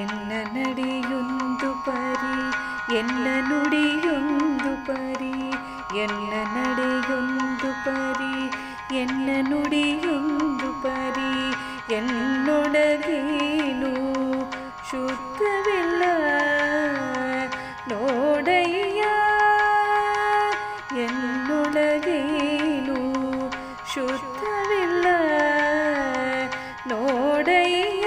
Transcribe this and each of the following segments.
ಎನ್ನ ನಡೆಯೊಂದು ಪರಿ ಎಲ್ಲ ನುಡಿಯೊಂದು ಪರಿ ಎಲ್ಲ ನಡೆಯೊಂದು ಪರಿ ಎನ್ನ ನುಡಿಯೊಂದು ಪರಿ എന്നൊടകേനു ശുദ്ധവില്ല നോടയ്യ എന്നൊടകേനു ശുദ്ധവില്ല ನೋಡಯ್ಯ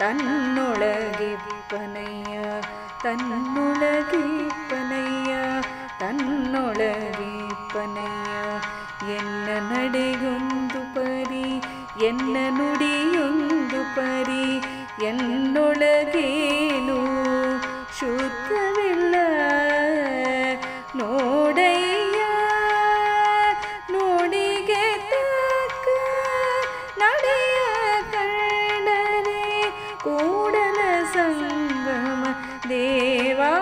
தன்னுலகிப்பனையா தன்னுலகிப்பனையா தன்னೊಳಗಿಪ್ಪನೆಯ ಎನ್ನ ನಡೆಯೊಂದು ಪರಿ ಎನ್ನ ನುಡಿಯೊಂದು ಪರಿ ಎನ್ನೊಳಗೆ தேவா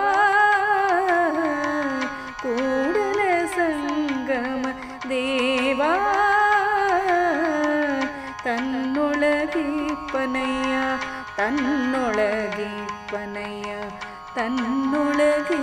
கூடல சங்கம தேவா தன்னுலகிப்பனையா தன்னுலகிப்பனையா தன்னுலகி